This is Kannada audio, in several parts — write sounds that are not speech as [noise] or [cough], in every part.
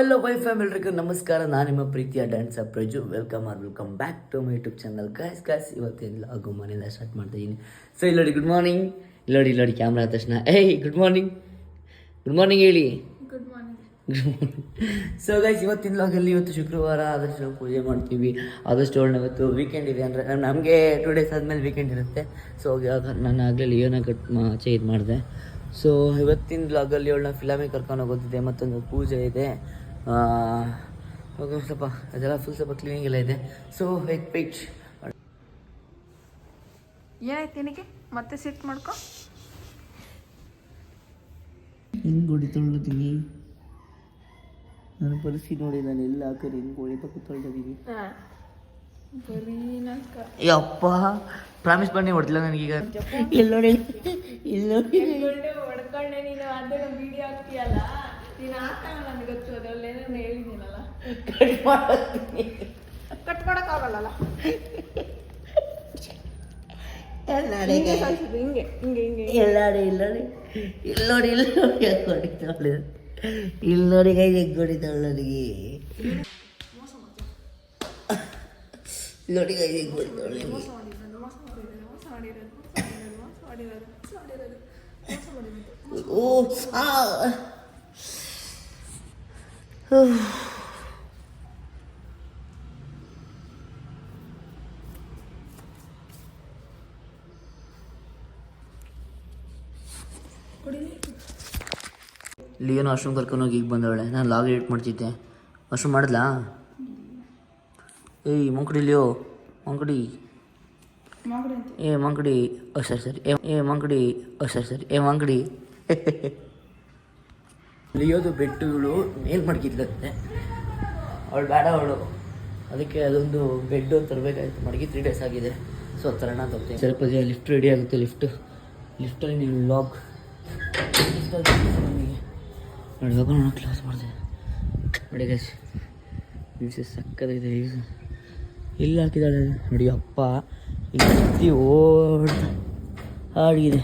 ಹಲೋ ವೈ ಫ್ಯಾಮಿಲಿಗೂ ನಮಸ್ಕಾರ ನಾನು ನಿಮ್ಮ ಪ್ರೀತಿಯ dancer Praju. Welcome or welcome back to my YouTube channel guys guys ಇವತ್ತೇನಿಲ್ಲ log ಮನೆಯಿಂದ ಸ್ಟಾರ್ಟ್ ಮಾಡ್ತಾ ಇದ್ದೀನಿ ಸೊ ಇಲ್ಲೋಡಿ ನೋಡಿ ಗುಡ್ ಮಾರ್ನಿಂಗ್ ಇಲ್ಲೋಡಿ ನೋಡಿ ಇಲ್ಲಿ ನೋಡಿ ಕ್ಯಾಮ್ರಾ ಆದ ತಕ್ಷಣ. Hey good morning good morning ಹೇಳಿ. Good morning good morning so guys ಇವತ್ತಿನ ಲಾಗಲ್ಲಿ ಇವತ್ತು ಶುಕ್ರವಾರ ಆದಷ್ಟು ನಾವು ಪೂಜೆ ಮಾಡ್ತೀವಿ. ಆದಷ್ಟು ಒಳ್ಳೆ ಇವತ್ತು ವೀಕೆಂಡ್ ಇದೆ ಅಂದರೆ ನಮಗೆ ಟೂ ಡೇಸ್ ಆದಮೇಲೆ ವೀಕೆಂಡ್ ಇರುತ್ತೆ. ಸೊ ನಾನು ಆಗಲೇ ಲಿಯೋನ ಕಟ್ ಚೇಂಜ್ ಮಾಡಿದೆ. ಸೊ ಇವತ್ತಿನ ಲಾಗಲ್ಲಿ ಅವಳನ್ನ ಫಿಲಮಿಗೆ ಕರ್ಕೊಂಡು ಹೋಗೋದಿದೆ ಮತ್ತೊಂದು ಪೂಜೆ ಇದೆ. ಆ, ಹೋಗೋ ಸ್ವಲ್ಪ ಅದೆಲ್ಲ ಫುಲ್ ಸ್ವಲ್ಪ ಕ್ಲೀನಿಂಗ್ ಎಲ್ಲ ಇದೆ. ಸೊ ವೆಯ್ಟ್ ವೆಯ್ಟ್ ಏನಾಯ್ತು ನಿನಗೆ ಮತ್ತೆ ಸಿಟ್ ಮಾಡ್ಕೊ? ಹಿಂಗೆ ಹೊಡಿತೊಳ್ಳಿದ್ದೀನಿ ನನ್ನ ಪರಿಸ್ಥಿತಿ ನೋಡಿ ನಾನು ಎಲ್ಲ ಹಾಕರಿ ಹಿಂಗೆ ಹೊಡಿತಾ ಕೂತ್ಕೊಳ್ತಿದ್ದೀನಿ ಯಪ್ಪ ಪ್ರಾಮಿಸ್ ಬನ್ನಿ ಹೊಡ್ತಿಲ್ಲ ನನಗೀಗ. ಇಲ್ಲ ಎಲ್ಲೋಡಿ ಇಲ್ಲ ನೋಡಿ. ಹೊಡ್ಕೊಂಡೆ ನೀನು? ಅದನ್ನು ವಿಡಿಯೋ ಹಾಕ್ತೀಯಲ್ಲ. ನೀನು ನನಗೆ ಗೊತ್ತು ಅದ್ರಲ್ಲಿ ಏನೇನು ಹೇಳಿದ್ದೀನಲ್ಲ ಕಟ್ ಮಾಡ್ತೀನಿ ಕಟ್ ಮಾಡೋಕ್ಕಾಗಲ್ಲ ಎಲ್ಲಾಡಿ ಹಿಂಗೆ ಹಿಂಗೆ ಹಿಂಗೆ ಹಿಂಗೆ ಎಲ್ಲಾಡಿ ಇಲ್ಲೋಡಿ ಇಲ್ಲೋಡಿ ಹೊಡಿತಾವಳು? ಇಲ್ಲ ನೋಡಿ ಹೆಂಗ್ ಹೊಡಿತಾಳೆ ಇಲ್ಲ ನೋಡಿ ಕೈ ಹೆಂಗ್ ಹೊಡಿತಾಳೆ ನನಗೆ? ಇಲ್ಲ ನೋಡಿ ಕೈ ಮೋಸ ಮಾಡಿರೋದು ಮೋಸ ಮಾಡಿರೋದು ಮೋಸ ಮಾಡಿರೋದು ಮೋಸ ಮಾಡಿರೋದು ಮೋಸ ಮಾಡಿರೋದು ಮೋಸ ಮಾಡಿರೋದು. ಓ ಆ [sighs] ಲಿಯೋನ ಕರ್ಕೊಂಡು ಹೋಗಿ ಈಗ ಬಂದವಳೆ. ನಾನು ಲಾಗ್ ಎಡಿಟ್ ಮಾಡ್ತಿದ್ದೆ. ವಾಶ್ರೂಮ್ ಮಾಡಿದ್ಲಾ? ಏಯ್ ಮಂಕಡಿ ಲಿಯೋ. ಮಂಕಡಿ. ಏ ಮಂಕಡಿ. ಓ ಸರಿ ಸರಿ. ಏ ಏ ಮಂಕಡಿ. ಓ ಸರಿ ಸರಿ. ಏ ಮಂಕಡಿ. [laughs] ಲಿಯೋದು ಬೆಟ್ಟು ಇವಳು ಮೇಲ್ ಮಡಗಿದ್ಲಂತೆ ಅವಳು ಬೇಡ ಅವಳು. ಅದಕ್ಕೆ ಅದೊಂದು ಬೆಡ್ ತರಬೇಕಾಯ್ತು. ಮಡಗಿ ತ್ರೀ ಡೇಸ್ ಆಗಿದೆ. ಸೊ ತರೋಣ ತಪ್ಪೆ ಸ್ವಲ್ಪ ದಿನ ಲಿಫ್ಟ್ ರೆಡಿ ಆಗುತ್ತೆ ಲಿಫ್ಟ್ ಲಿಫ್ಟಲ್ಲಿ ನೀವು ಲಾಕ್ ನಮಗೆ. ನೋಡಿ ಕ್ಲಾಸ್ ಮಾಡಿದೆ ನೋಡಿ ಗೈಸ್ ವ್ಯೂಸ್ ಸಕ್ಕದಾಗಿದೆ ವ್ಯೂಸ್ ಇಲ್ಲಿ ಹಾಕಿದ್ದಾಳೆ? ನೋಡಿ ಅಪ್ಪ. ಇಲ್ಲಿ ಓಡ್ ಹಾಡಿದೆ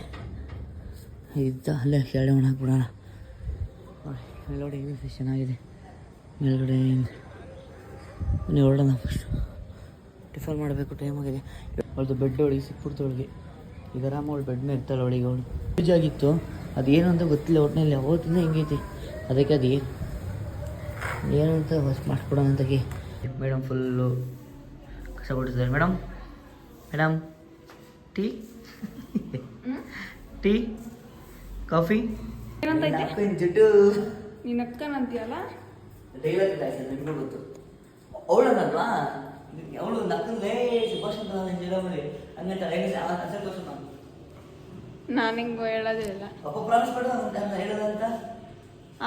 ಇದ್ದ ಅಲ್ಲೇ ಕೆಳಗಡೆ ಒಣ ಹಾಕ್ಬಿಡೋಣ ನೋಡಿ ಮೇಲ್ಗಡೆ ವ್ಯೂಸ್ ಚೆನ್ನಾಗಿದೆ ಮೇಲ್ಗಡೆ ನೀವು ಹೊರಡೋಣ ಫಸ್ಟ್ ಟಿಫನ್ ಮಾಡಬೇಕು ಟೈಮ್ ಆಗಿದೆ. ಅವಳದು ಬೆಡ್ ಒಳಗೆ ಸಿಕ್ಬಿಡ್ತು ಈಗ ಆರಾಮ ಅವಳು ಬೆಡ್ ಮೇಲೆ ಇರ್ತಾಳೆ ಅವಳಿಗೆ ಅವಳು. ಪೂಜೆ ಆಗಿತ್ತು. ಅದೇನು ಅಂತ ಗೊತ್ತಿಲ್ಲ ಒಟ್ಟಿನಲ್ಲಿ ಅವತ್ತಿಂದ ಹೆಂಗೈತಿ ಅದಕ್ಕೆ ಅದು ಏನು? ಏನು ಅಂತ ಹೊಸ ಮಾಡಿಸ್ಬಿಡೋಣ ಅಂತಾಗಿ ಮೇಡಮ್ ಫುಲ್ಲು ಕಸ ಕೊಡ್ತಿದ್ದಾರೆ madam? Madam? Tea? [laughs] Tea? Coffee? ಜುಟ್ಟು ನೀನು ಅಕ್ಕನಂತೀಯಲ್ಲ ಡೈಲಾಗ್ ಇಲ್ಲ ಸರ್ ನಿಮಗೂ ಗೊತ್ತು. ಅವಳನ್ನಲ್ವಾ? ಅವಳು ನಕ್ಕಲ್ಲೇ ಸುಭಾಷ್ ಅಂತ ಜಡಮರಿ ಹಂಗಂತ ಅಸರ್ ತೋರ್ಸು ನಾನು. ನಾನು ಹಿಂಗೆ ಹೇಳೋದೇ ಇಲ್ಲ. ಅಪ್ಪ ಪ್ರಾಮಿಸ್ ಮಾಡು ಅಂತ ಹೇಳೋದಂತ.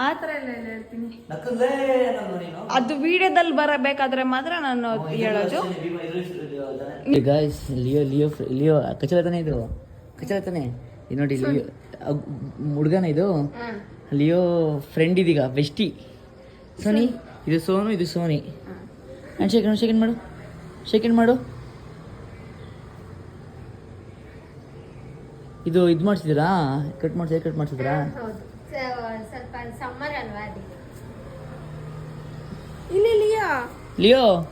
ಆ ಥರ ಎಲ್ಲ ಎಲ್ಲ ಹೇಳ್ತೀನಿ. ನಕ್ಕಲ್ಲೇ ನಾನು ನೀನು. ಅದು ವಿಡಿಯೋದಲ್ಲಿ ಬರಬೇಕಾದ್ರೆ ಮಾತ್ರ ನಾನು ಹೇಳೋದು. ಗಾಯ್ಸ್ ಲಿಯೋ ಲಿಯೋ ಲಿಯೋ ಕಚಲತಾನೆ ಇದು? ಕಚಲತಾನೆ ಇದು ನೋಡಿ ಲಿಯೋ ಹುಡುಗನ ಇದು? ಲಿಯೋ ಫ್ರೆಂಡ್ ಇದೀಗ ಬೆಸ್ಟಿ ಸೋನಿ ಇದು ಸೋನು ಇದು ಸೋನಿ ಹ್ಯಾಂಡ್ ಶೇಕ್ ಸೆಕೆಂಡ್ ಮಾಡು. ಸೆಕೆಂಡ್ ಮಾಡು. ಇದು ಇದು ಮಾಡಿಸಿದ್ರಾ ಕಟ್ ಮಾಡ್ಸಿ ಕಟ್ ಮಾಡಿಸಿದ್ರಾ ಹೌದು. ಸ್ವಲ್ಪ ಸಮ್ಮರ್ ಅಲ್ವಾ ಇಲ್ಲಿ ಲಿಯೋ?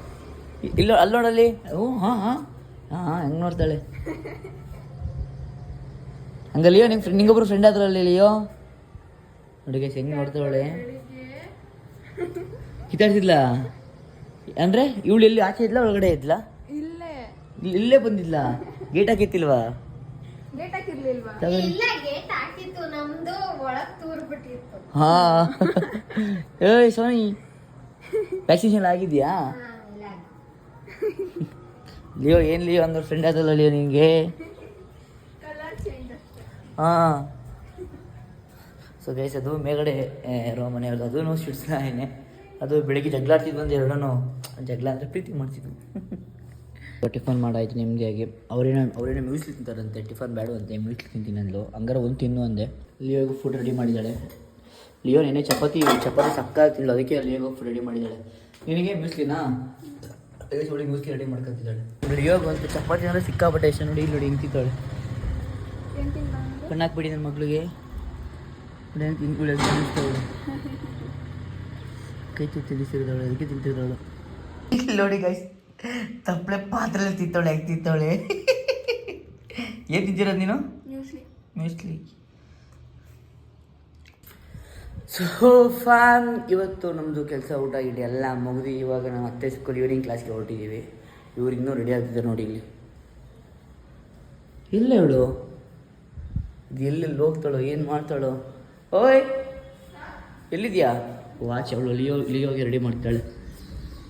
ಇ- ಇಲ್ಲ ಅಲ್ಲಿ. ನೋಡಲ್ಲಿ ಹ್ಞೂ ಹಾಂ ಹಾಂ. ಹಾಂ ಹಾಂ ಹೆಂಗೆ ನೋಡ್ತಾಳೆ? [laughs] ಹಂಗೆ ಲಿಯೋ ನಿಂಗೆ ಫ್ರೆಂಡ್ ನಿಂಗೊಬ್ರು ಫ್ರೆಂಡ್ ಆದ್ರಲ್ಲಿ ಲಿಯೋ? ನೋಡಿ ಹೆಂಗ್ ನೋಡ್ತಾವಳೆ? ನೋಡ್ತಾಳೆ ಅಂದ್ರೆ ಅಂದರೆ ಇವಳು ಎಲ್ಲಿ ಆಚೆ ಇದ್ಲ ಒಳಗಡೆ ಇದ್ಲ? ಇಲ್ಲೇ. ಬಂದಿದ್ಲ? ಗೇಟ್ ಹಾಕಿತ್ತಿಲ್ವಾ ಹಾ. ಏಯ್ ಸ್ವಾಮಿ ವ್ಯಾಕ್ಸಿನೇಷನ್ ಆಗಿದ್ಯಾ? ಲಿಯೋ ಏನು ಲಿಯೋ? ಅಂದ್ರೆ ಫ್ರೆಂಡ್ ಆದಲ್ಲ ಲಿಯೋ ನಿಂಗೆ? ಕಲರ್ ಚೇಂಜ್ ಅಷ್ಟೇ. ಹಾಂ. ಸೊ ಗೈಸ್ ಅದು ಮೇಲ್ಗಡೆ ಇರೋ ಮನೆಯವ್ರದ್ದು ಅದೂ ಶಿಡ್ಸ್ನೇ ಏನೇ. ಅದು ಬೆಳಿಗ್ಗೆ ಜಗಳಾಡ್ತಿದ್ವು ಒಂದು ಎರಡೂ ಜಗಳ ಅಂದರೆ ಪ್ರೀತಿ ಮಾಡ್ತಿದ್ವಿ. [laughs] ಟಿಫನ್ ಮಾಡಾಯ್ತು ನಿಮ್ಮದಿಯಾಗಿ ಅವರೇನೋ ಅವರೇನೋ ಮ್ಯೂಸ್ಲಿ ತಿಂತಾರಂತೆ ಟಿಫನ್ ಬೇಡವಂತೆ ಮ್ಯೂಸ್ಲಿ ತಿಂತೀನಿ ಅಂದ್ಲು. ಹಂಗಾರೆ ಒಂದು ತಿನ್ನು ಅಂದೆ. ಲಿಯೋಗೆ ಫುಡ್ ರೆಡಿ ಮಾಡಿದ್ದಾಳೆ. ಲಿಯೋ ನೆನೆ ಚಪಾತಿ ಚಪಾತಿ ಸಕ್ಕ ತಿಂಗಳು ಅದಕ್ಕೆ ಲಿಯೋಗೆ ಫುಡ್ ರೆಡಿ ಮಾಡಿದ್ದಾಳೆ. ನಿನಗೆ ಮ್ಯೂಸ್ಲಿನಾ ಒಳ್ಳೆ ಮ್ಯೂಸ್ಲಿ ರೆಡಿ ಮಾಡ್ಕೊತಿದ್ದಾಳೆ ಲಿಯೋಗ ಅಂತ ಚಪಾತಿ ಅಂದರೆ ಸಿಕ್ಕಾಪಟ್ಟೆ ಇಷ್ಟ ನೋಡಿ ಇಲ್ಲಿ ನೋಡಿ ಹಿಂಗೆ ತಿಂತಾಳೆ ತಿಂದ? ಕಣ್ಣಾಕ್ಬಿಡಿ ನನ್ನ ಮಗಳಿಗೆ. ಕೈ ತು ತಿಳಿಸಿರೋದವಳು ಅದಕ್ಕೆ ತಿಂತಿರೋದವಳು ನೋಡಿ ಗೈಸ್ ತಪ್ಪಳೆ ಪಾತ್ರೆಯಲ್ಲಿ ತಿಂತವಳೆ ಹೆಂಗೆ ತಿಂತವಳೆ ಏನು ತಿಂತಿರೋದು ನೀನು ಮ್ಯೂಸ್ಲಿ ಸೊ ಫ್ಯಾಮ್ ಇವತ್ತು ನಮ್ಮದು ಕೆಲಸ ಊಟ ಗಿಡ ಎಲ್ಲ ಮುಗಿದು ಇವಾಗ ನಾವು ಅತ್ತೆ ಸ್ಕೂಲ್ ಈವ್ನಿಂಗ್ ಕ್ಲಾಸ್ಗೆ ಹೊರಟಿದ್ದೀವಿ ಇವ್ರು ಇನ್ನೂ ರೆಡಿ ಆಗ್ತಿದ್ದಾರೆ ನೋಡಿ ಇಲ್ಲಿ. ಇಲ್ಲ ಇವಳು ಇದು ಎಲ್ಲೆಲ್ಲಿ ಹೋಗ್ತಾಳೋ ಏನು ಮಾಡ್ತಾಳೋ? ಓಯ್ ಎಲ್ಲಿದ್ಯಾ? ವಾಚ್ ಅವಳು ಲಿಯೋ ಲಿಯೋಗೆ ರೆಡಿ ಮಾಡ್ತಾಳೆ.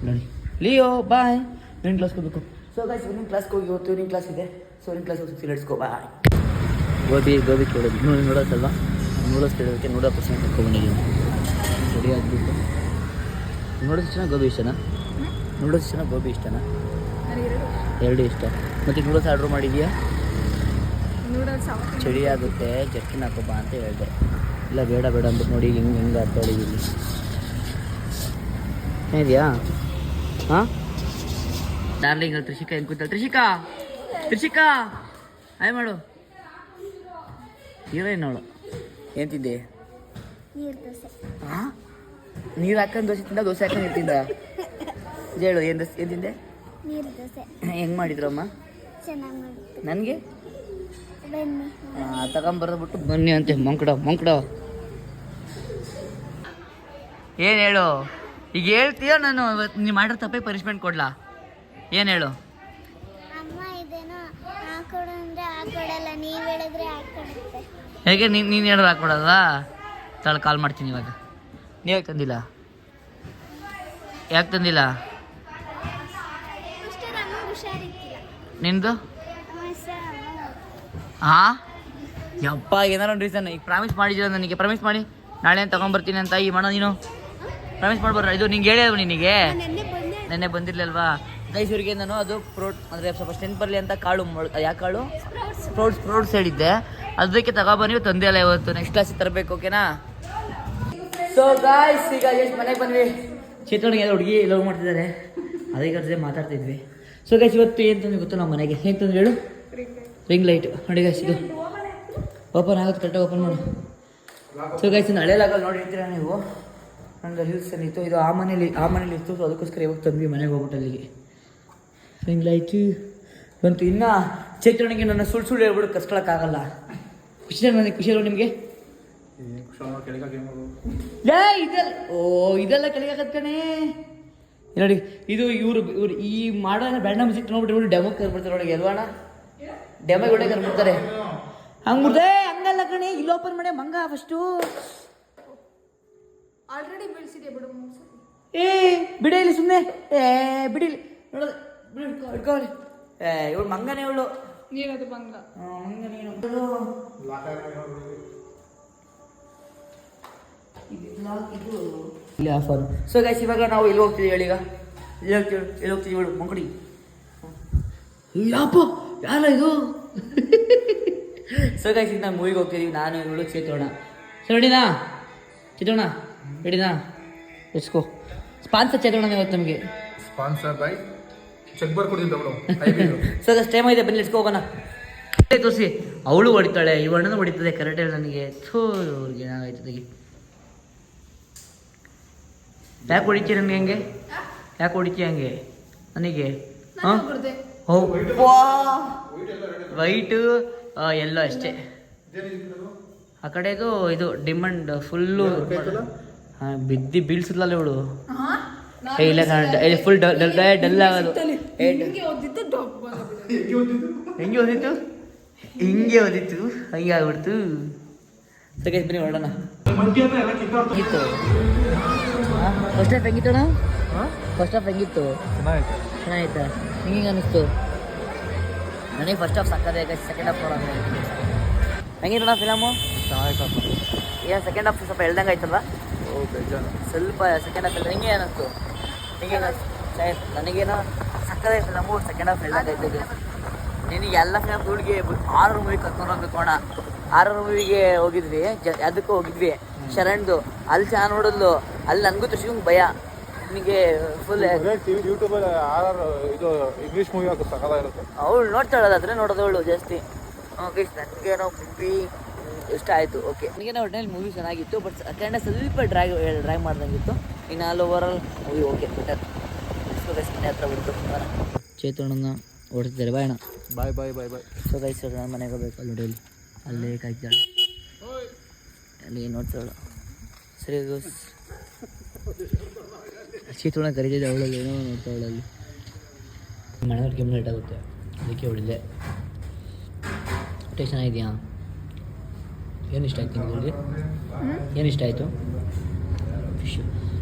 ನೋಡಿ. ಲಿಯೋ ಬಾಯ್ ಇವ್ನಿಂಗ್ ಕ್ಲಾಸ್ ಹೋಗ್ಬೇಕು. ಸೊ ಗಾಯ್ಸ್ ಇವ್ನಿಂಗ್ ಕ್ಲಾಸ್ಗೆ ಹೋಗಿ ಇವತ್ತು ಇವ್ನಿಂಗ್ ಕ್ಲಾಸ್ ಇದೆ. ಸೊ ಇವ್ನಿಂಗ್ ಕ್ಲಾಸ್ ಹೋಗಿ ಲೆಟ್ಸ್ಕೋ ಬಾಯ್ ಗೋಬಿ ಗೋಬಿ ಕೇಳೋದು ನೋಡಿ ನೋಡೋದಲ್ಲ ನೂಡಲ್ಸ್ ಕೇಳೋದಕ್ಕೆ ನೂರ ಪರ್ಸೆಂಟ್ ಕರ್ಕೊಂಡ್ಬಂದಿದ್ದೀನಿ ರೆಡಿ ಆಗಿಬಿಟ್ಟು. ನೂಡಲ್ಸ್ ಚೆನ್ನಾಗಿ ಗೋಬಿ ಇಷ್ಟನಾ? ನೂಡಲ್ಸ್ ಚೆನ್ನಾಗಿ ಗೋಬಿ ಇಷ್ಟನಾ? ಎರಡು ಇಷ್ಟ. ಮತ್ತು ನೂಡಲ್ಸ್ ಆರ್ಡ್ರ್ ಮಾಡಿದ್ಯಾ? ನೂಡಲ್ಸ್ ಚಳಿ ಆಗುತ್ತೆ ಜರ್ಕಿನ್ ಹಾಕೋಬಾ ಅಂತ ಹೇಳಿದೆ. ಇಲ್ಲ ಬೇಡ ಬೇಡ ಅಂದ್ಬಿಟ್ಟು ನೋಡಿ ಹಿಂಗೆ ಹಿಂಗೆ ಆಡ್ತಾಳಿದ್ದೀನಿ ಏನಿದೆಯಾ ಹಾಂ? ಡಾರ್ಲಿಂಗ್ ಅಲ್ಲಿ ತ್ರಿಷಿಕಾ ಹೆಂಗೆ ಕೂತಲ್ಲ ತ್ರಿಷಿಕಾ ತ್ರಿಷಿಕಾ ಆಯ್ ಮಾಡು. ಹೀರೋಯಿನ್ ಅವಳು? ಏನು ತಿಂದೆ? ನೀರು ದೋಸೆ. ಹಾಂ? ನೀರು ಹಾಕೊಂಡು ದೋಸೆ ತಿಂದ ದೋಸೆ ಹಾಕೊಂಡು ತಿಂದ? [laughs] ಹೇಳು ಏನು ದೋಸೆ ಏನು ತಿಂದೆ? ನೀರು ದೋಸೆ. ಹೆಂಗೆ ಮಾಡಿದ್ರಮ್ಮ? ಚೆನ್ನಾಗಿ ಮಾಡಿತ್ತು ನನಗೆ? ತಗೊಂಬರ್ದ್ಬಿಟ್ಟು ಬನ್ನಿ ಅಂತೆ ಮಂಕಡ ಮಂಕಡ. ಏನು ಹೇಳು? ಈಗ ಹೇಳ್ತೀಯ ನಾನು ನೀವು ಮಾಡಿರೋ ತಪ್ಪೇ ಪನಿಷ್ಮೆಂಟ್ ಕೊಡ್ಲಾ? ಏನು ಹೇಳು? ಹೇಗೆ ನೀನು ನೀನು ಹೇಳಿದ್ರೆ ಹಾಕೊಡಲ್ಲ ತಳ ಕಾಲ್ ಮಾಡ್ತೀನಿ ಇವಾಗ. ನೀವು ಯಾಕೆ ತಂದಿಲ್ಲ? ಯಾಕೆ ತಂದಿಲ್ಲ? ನಿಂದು? ಹಾಂ? ಯಪ್ಪ ಏನಾರ ಒಂದು ರೀಸನ್ ಈಗ ಪ್ರಾಮಿಸ್ ಮಾಡಿದ್ದೀರ ನನಗೆ? ಪ್ರಾಮಿಸ್ ಮಾಡಿ. ನಾಳೆ ತಗೊಂಬರ್ತೀನಿ ಅಂತ ಈ ಮಣ್ಣ ನೀನು? ಪ್ರಾಮಿಸ್ ಮಾಡ್ಬಾರ ಇದು ನಿಂಗೆ ಹೇಳಿದ್ರು ನಿನಗೆ. ನೆನ್ನೆ ಬಂದಿರಲಿಲ್ವಾ? ಗೈಸೂರಿಗೆ ನಾನು ಅದು ಫ್ರೂಟ್ ಅಂದರೆ ಸ್ವಲ್ಪ ಸ್ಟ್ರೆಂತ್ ಬರಲಿ ಅಂತ ಕಾಳು ಮೊಳ್ ಯಾವ ಕಾಳು? ಫ್ರೂಟ್ಸ್ ಫ್ರೂಟ್ಸ್ ಹೇಳಿದ್ದೆ. ಅದಕ್ಕೆ ತಗೊಬನ್ನಿ ತಂದೆ ಅಲ್ಲ ಇವತ್ತು. ನೆಕ್ಸ್ಟ್ ಕ್ಲಾಸಿಗೆ ತರಬೇಕು ಓಕೆನಾ ಸೊ ಗಾಯ್ಸ್ ಈಗ ಎಷ್ಟು ಮನೆಗೆ ಬಂದ್ವಿ. ಚಿತ್ರಣಿಗೆ ಎಲ್ಲ ಹುಡುಗಿ ಲವ್ ಮಾಡ್ತಿದ್ದಾರೆ. ಅದಕ್ಕೆ ಅರ್ಜೆ ಜೊತೆ ಮಾತಾಡ್ತಿದ್ವಿ. ಸೊ ಗೈಸ್ ಇವತ್ತು ಏನು ತಂದು ಗೊತ್ತು ನಮ್ಮ ಮನೆಗೆ? ಏನು ತಂದು ಹೇಳು? ರಿಂಗ್ ಲೈಟ್ ನೋಡಿ ಗೈಸ್ ಇದು. ಓಪನ್ ಆಗುತ್ತೆ ಕರೆಕ್ಟಾಗಿ ಓಪನ್ ಮಾಡು. ಸೊ ಗೈಸ್ ಇನ್ನು ನೋಡಿ ಇರ್ತೀರಾ ನೀವು ನಂದು ರೀಲ್ಸ್ ಇತ್ತು. ಇದು ಆ ಮನೇಲಿ ಆ ಮನೇಲಿ ಇತ್ತು. ಸೊ ಅದಕ್ಕೋಸ್ಕರ ಇವಾಗ ತಂದ್ವಿ ಮನೆಗೆ ಹೋಗ್ಬಿಟ್ಟು ಅಲ್ಲಿಗೆ. ಹಿಂಗ್ಲಾಯ್ತು ಬಂತು. ಇನ್ನು ಚೇತೋಣಿಗೆ ನನ್ನ ಸುಳ್ಳು ಸುಳ್ಳು ಹೇಳ್ಬಿಟ್ಟು ಕಸ್ಕೊಳಕ್ಕಾಗಲ್ಲ ಖುಷಿ ನನಗೆ ಖುಷಿ ಅಲ್ವ ನಿಮಗೆ? ಇದೆಲ್ಲ ಓ, ಇದೆಲ್ಲ ಕೆಳಗಾಗತ್ ಕಣೆ. ಇಲ್ಲಿ ನೋಡಿ, ಇದು ಇವರು ಇವ್ರು ಈ ಮಾಡೋ ಬ್ಯಾಂಡ ಮ್ಯೂಸಿಕ್ ನೋಡ್ಬಿಟ್ಟು ಡೆಮೋಗೆ ಡೆಮೋ ಕರ್ಬಿಡ್ತಾರೆ ನೋಡಿ ಎಲ್ವಾಣ ಡೆಮೋ ಒಳ್ಳೆ ಕರ್ಬಿಡ್ತಾರೆ ಹಂಗ್ಬಿಡ್ದೆ ಹಂಗಲ್ಲ ಕಣೆ ಇಲ್ಲಿ ಓಪನ್ ಮಾಡಿ ಮಂಗ ಫಸ್ಟು ಆಲ್ರೆಡಿ ಬೀಳ್ಸಿದೆ ಬಿಡು ಮೂರು ಏ ಬಿಡಿ ಇಲ್ಲಿ ಸುಮ್ಮನೆ ಏ ಬಿಡಿ ಇಲ್ಲಿ. ನೋಡೋದು ಬಿಡು ಹಿಡ್ಕೊ ಹಿಡ್ಕೊಳ್ಳಿ ಏ ಇವಳು ಮಂಗನೇ ಇವಳು. ನೀನದು ಬಂಗ ಮಂಗ ನೀನು ಇಲ್ಲಿ ಆಫರ್ ಸೊ ಗೈಸ್ ಇವಾಗ ನಾವು ಎಲ್ಲಿ ಹೋಗ್ತೀವಿ ಹೇಳಿ ಈಗ? ಎಲ್ಲಿ ಹೋಗ್ತೀವಿ ಎಲ್ಲಿ ಹೋಗ್ತೀವಿ ಹೇಳು ಮಂಕಡಿ ಯಾಪ ಯಾರ ಇದು? [laughs] ಸೊ ಗೈಸ್ ಈಗ ನಾವು ಮೂವಿಗೆ ಹೋಗ್ತಿದ್ದೀವಿ ನಾನು ಇವಳು ಚೇತೋಣ. ರೆಡಿನಾ ಚೇತೋಣ ರೆಡಿನಾ ಇಸ್ಕೋ ಸ್ಪಾನ್ಸರ್ ಚೇತೋಣ ಇವತ್ತು ನಮಗೆ. ಸ್ಪಾನ್ಸರ್ ಬೈ ಚೆಕ್ ಬರ್ಕೊಡ್ತೀನಿ ಸೊ ಅದಷ್ಟು ಟೈಮ್ ಇದೆ. ಬನ್ನಿ ಇಟ್ಕೊ ಹೋಗೋಣ. ತೋರಿಸಿ. ಅವಳು ಹೊಡಿತಾಳೆ ಈ ಅಣ್ಣನೂ ಹೊಡಿತದೆ ಕರೆಕ್ಟ್ ಹೇಳಿ ನನಗೆ. ಥೂ ಅವ್ರಿಗೆ ಏನಾಗೈತದೆ ಯಾಕೆ ಹೊಡಿತೀಯ ನನಗೆ ಹಂಗೆ? ಯಾಕೆ ಹೊಡಿತೀಯ ಹಂಗೆ? ನನಗೆ? ಹಾಂ? ವೈಟು ಎಲ್ಲೋ ಅಷ್ಟೇ. ಆ ಕಡೆದು ಇದು ಡಿಮಂಡ್ ಫುಲ್ಲು ಹಾಂ ಬಿದ್ದಿ ಬೀಳ್ಸಿದ್ಲಲ್ಲ ಇವಳು. ಇಲ್ಲ ಫುಲ್ ಡಲ್ ಡಲ್ ಆಗೋದು. ಹಿಂಗೆ ಓದಿತ್ತು ಹಿಂಗೆ ಓದಿತ್ತು ಹಂಗೆ ಆಗ್ಬಿಡ್ತು. ಸೆಕೆಂಡ್ ಬನ್ನಿ ಹೊರಡೋಣ. ಇತ್ತು ಫಸ್ಟ್ ಆಫ್ ಹೆಂಗಿತ್ತು ಅಣ್ಣ ಫಸ್ಟ್ ಆಫ್ ಹೆಂಗಿತ್ತು? ಚೆನ್ನಾಗಿತ್ತಾ. ಹಿಂಗೆ ಅನ್ನಿಸ್ತು ನನಗೆ ಫಸ್ಟ್ ಹಾಫ್ ಸಕ್ಕದೆ ಸೆಕೆಂಡ್ ಹಾಫ್ ನೋಡೋಣ. ಹೆಂಗಿತ್ತಣ್ಣ ಫಿಲಮು ಏನು ಸೆಕೆಂಡ್ ಹಾಫ್ ಸ್ವಲ್ಪ ಎಳ್ದಂಗೆ ಆಯ್ತಲ್ಲ ಸ್ವಲ್ಪ ಸೆಕೆಂಡ್ ಹಾಫ್ ಎಲ್ಲ ಹಿಂಗೆ ಅನ್ನಿಸ್ತು ಹಿಂಗೆ ನನಗೇನೋ ಸಕ್ಕದೆ ಫಿಲಮು ಸೆಕೆಂಡ್ ಹಾಫ್ ಎಳ್ದಂಗೆ ಆಯ್ತದೆ ನಿನಗೆ ಎಲ್ಲ ಫಿಲಮ್ ಹುಡುಗಿ ಆರು ಮೂವಿ ಕರ್ಕೊಂಡು ಹೋಗ್ಬೇಕು ಅಣ್ಣ. ಆರು ಮೂವಿಗೆ ಹೋಗಿದ್ವಿ ಜ ಅದಕ್ಕೂ ಹೋಗಿದ್ವಿ ಶರಣ್ದು. ಅಲ್ಲಿ ಚೆನ್ನಾಗಿ ನೋಡಿದ್ಲು ಅಲ್ಲಿ ನನಗೂ ತೃಷಿಂಗ್ ಭಯ. ನಿನಗೆ ಫುಲ್ ಯೂಟ್ಯೂಬಲ್ಲಿ ಆರ್ ಇದು ಇಂಗ್ಲೀಷ್ ಮೂವಿ ಹಾಕಿ ಇರುತ್ತೆ. ಅವಳು ನೋಡ್ತಾಳೆ ಅದ್ರೆ ನೋಡೋದವಳು ಜಾಸ್ತಿ. ಓಕೆ ನನಗೆ ನನಗೇನೋ ಬಿ ಇಷ್ಟ ಆಯಿತು ಓಕೆ ನನಗೇನೋ ಒಟ್ಟಿನಲ್ಲಿ ಮೂವಿ ಚೆನ್ನಾಗಿತ್ತು ಬಟ್ ಕನ್ನಡ ಸ್ವಲ್ಪ ಡ್ರೈ ಡ್ರೈ ಮಾಡ್ದಂಗಿತ್ತು. ಇನ್ನು all over all movie okay better ಮನೆ ಹತ್ರ ಬಿಡ್ತು ಚೇತನನ್ನ ಓಡಿಸ್ತಾರೆ ಬಾಯಣ ಬಾಯ್ ಬಾಯ್ ಬಾಯ್ ಬಾಯ್ ಸೊ ಗೈಸ್ ನಾನು ಮನೆಗೆ ಹೋಗ್ಬೇಕು. ಅಲ್ಲಿ ನೋಡಿ ಅಲ್ಲಿ ಅಲ್ಲೇ ಕಾಯ್ತಾಳೆ ಅಲ್ಲಿ ನೋಡ್ತಾಳು. ಸರಿ ದೋಸ್ ಚೇತನ ಕರೀತಿದ್ದೆ ಅವಳಲ್ಲಿ ಏನೋ ನೋಡ್ತಾ ಅಲ್ಲಿ ಮನೆ ಕೆಮ್ಮು ಲೇಟ್ ಆಗುತ್ತೆ. ಅದಕ್ಕೆ ಹೊಡಿದೆ ಟೇಸ್ಟ್ ಚೆನ್ನಾಗಿದೆಯಾ ಏನು ಇಷ್ಟ ಆಯ್ತು ನಿಮಗೆ ಏನು ಇಷ್ಟ ಆಯಿತು? ಫಿಶ್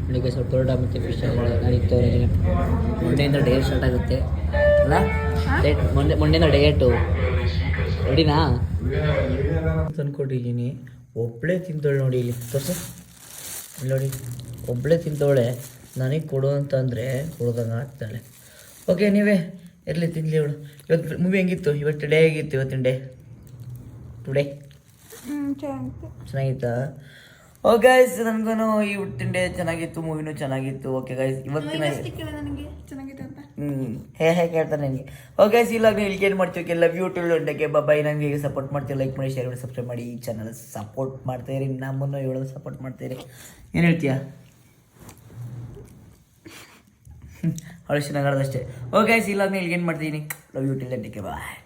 ಬೆಳಿಗ್ಗೆ ಸ್ವಲ್ಪ ಪರೋಟ ಮತ್ತು ಫಿಶ್ ನಾನಿತ್ತು ಮೊನ್ನೆಯಿಂದ ಡಯಟ್ ಸ್ಟಾರ್ಟ್ ಆಗುತ್ತೆ. ಅಲ್ಲ? ಡೇಟ್ ಮೊನ್ನೆ ಮೊನ್ನೆಯಿಂದ ಡಯಟು ರೆಡಿನಾ ತಂದ್ಕೊಟ್ಟಿದ್ದೀನಿ. ಒಬ್ಬಳೇ ತಿಂತವಳೆ ನೋಡಿ ಇಲ್ಲಿ ತೋರಿಸು. ನೋಡಿ. ಒಬ್ಬಳೇ ತಿಂತವಳೆ ನನಗೆ ಕೊಡು ಅಂತಂದರೆ ಕೊಡೋದಂಗೆ ಆಗ್ತಾಳೆ. ಓಕೆ ನೀವೇ ಇರಲಿ ತಿನ್ಲಿ ಅವಳು. ಇವತ್ತು ಮೂವಿ ಹೆಂಗಿತ್ತು? ಇವತ್ತು ಡೇ ಹೇಗಿತ್ತು ಇವತ್ತಿನ ಡೇ ಟುಡೇ ಚೆನ್ನಾಗಿತ್ತಾ. ಓಕೆ ಗೈಸ್ ನನಗೂ ಈ ಹುಟ್ಟಿನ ಡೇ ಚೆನ್ನಾಗಿತ್ತು ಮೂವಿನೂ ಚೆನ್ನಾಗಿತ್ತು. ಓಕೆ ಗೈಸ್ ಇವತ್ತಿನ ಹ್ಞೂ ಹೇ ಹೇ ಕೇಳ್ತಾನೆ ನನಗೆ. ಓಕೆ ಇಲ್ಲ ನೀವು ಇಲ್ಲಿ ಏನು ಮಾಡ್ತೀವಿ. ಲವ್ ಯು ಟು ಬಾಯ್ ನನಗೆ ಹೇಗೆ ಸಪೋರ್ಟ್ ಮಾಡ್ತೀವಿ. ಲೈಕ್ ಮಾಡಿ ಶೇರ್ ಮಾಡಿ ಸಬ್ಸ್ಕ್ರೈಬ್ ಮಾಡಿ. ಈ ಚಾನಲ್ ಸಪೋರ್ಟ್ ಮಾಡ್ತಾ ಇರಿ. ನಮ್ಮನ್ನು ಹೇಳೋದು ಸಪೋರ್ಟ್ ಮಾಡ್ತೀರಿ ಏನು ಹೇಳ್ತೀಯಾ? ಅಷ್ಟೇ ಓಕೆ ಇಲ್ಲ ಇಲ್ಲಿಗೆ ಇಲ್ಲಿ ಏನು ಮಾಡ್ತೀನಿ ಲವ್ ಯು ಟಿಲ್ ಬಾಯ್